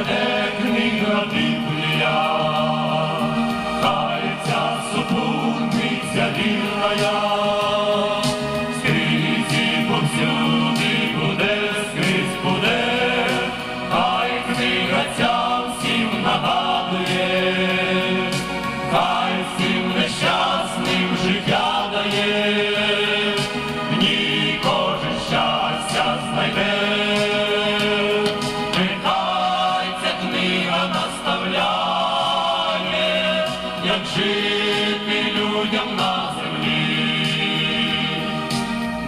всіх як жити людям на землі.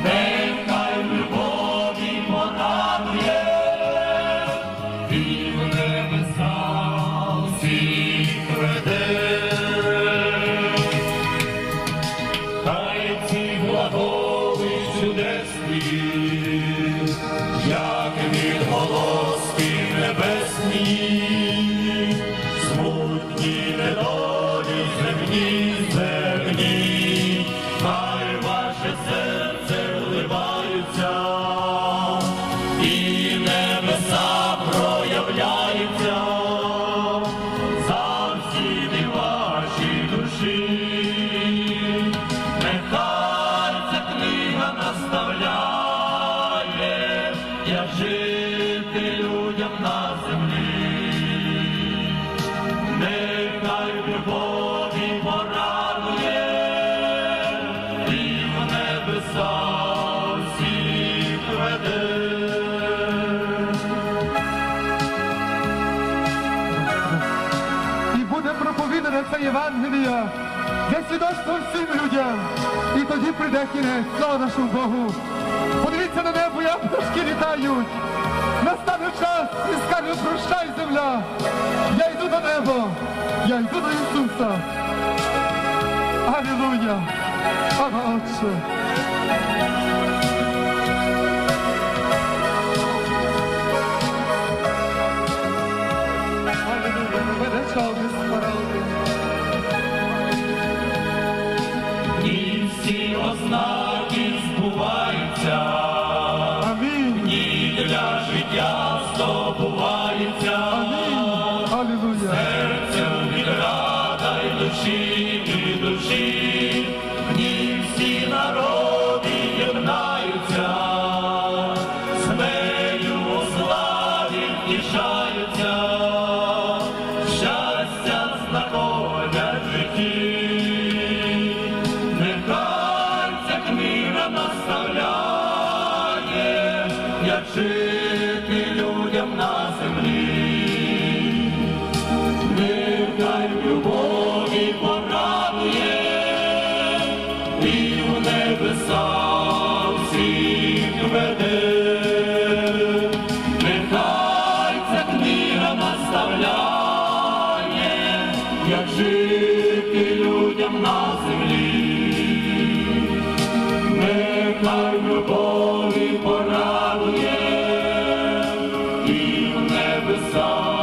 Нехай любові порадує, і в небеса всіх веде. Хай ці глаголи чудесні, як відголоски вливаються, і небеса проявляються завжди вашій душі. Нехай ця книга наставляє, як жити людям на землі. Нехай в Євангелія для свідоцтва всім людям. І тоді прийде кінець, слава нашому Богу. Подивіться на небо, як пташки літають. Настане час і скаже, прощай, земля. Я йду до неба, я йду до Ісуса. Алілуя! Ава Отче. Алілуя, мене чалки наставляє, як жити людям на землі. Нехай в любові порадує, і в небеса всіх веде. Нехай ця книга наставляє, як жити людям на землі нехай любові порадує, і в небеса.